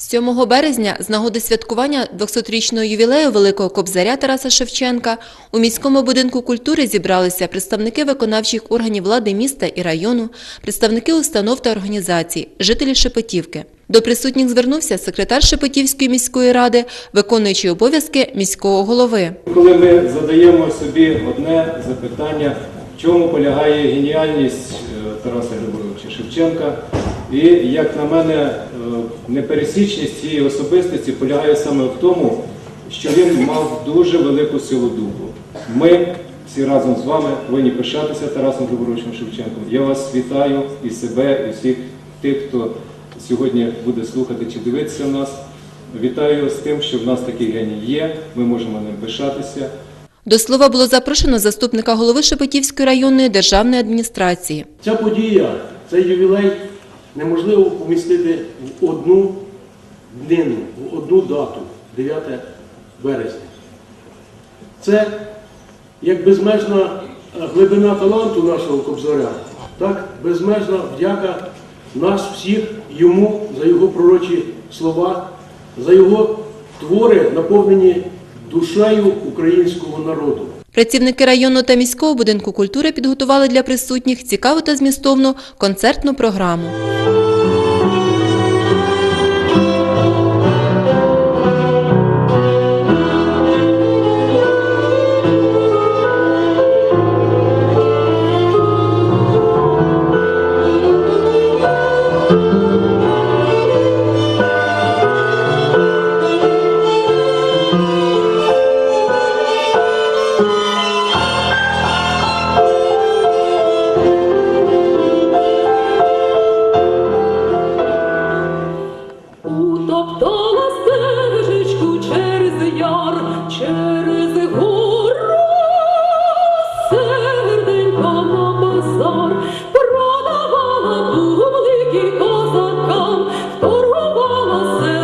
7 березня з нагоди святкування 200-річного ювілею Великого Кобзаря Тараса Шевченка у міському будинку культури зібралися представники виконавчих органів влади міста і району, представники установ та організацій, жителі Шепетівки. До присутніх звернувся секретар Шепетівської міської ради, виконуючий обов'язки міського голови. Коли ми задаємо собі одне запитання, в чому полягає геніальність е, Тараса Григоровича Шевченка, і, як на мене, непересічність цієї особистості полягає саме в тому, що він мав дуже велику силу духу. Ми всі разом з вами повинні пишатися Тарасом Григоровичем Шевченком. Я вас вітаю і себе, і всіх тих, хто сьогодні буде слухати чи дивитися нас. Вітаю з тим, що в нас такий геній є, ми можемо ним пишатися. До слова було запрошено заступника голови Шепетівської районної державної адміністрації. Ця подія, цей ювілей неможливо помістити в одну днину, в одну дату 9 березня. Це як безмежна глибина таланту нашого кобзаря, так безмежна вдяка нас всіх йому за його пророчі слова, за його твори, наповнені душею українського народу. Працівники районного та міського будинку культури підготували для присутніх цікаву та змістовну концертну програму. Oh.